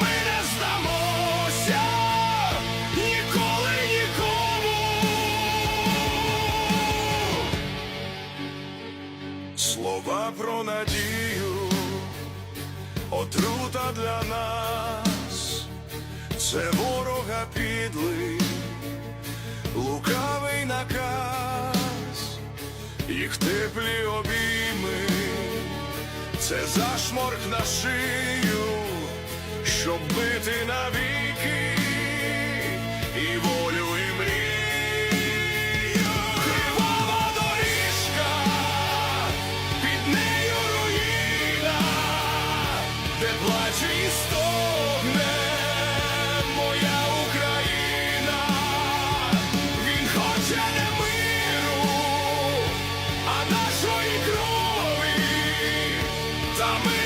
ми не здамося. Ніколи нікому. Слова про надію, отрута для нас, це ворога підлий, лукавий наказ, їх теплі обійми, це зашморк на шию, і волю, і мрія, Кривава доріжка, під нею руїна, де плаче і стогне моя Україна, він хоче не миру, а нашої крові. Та ми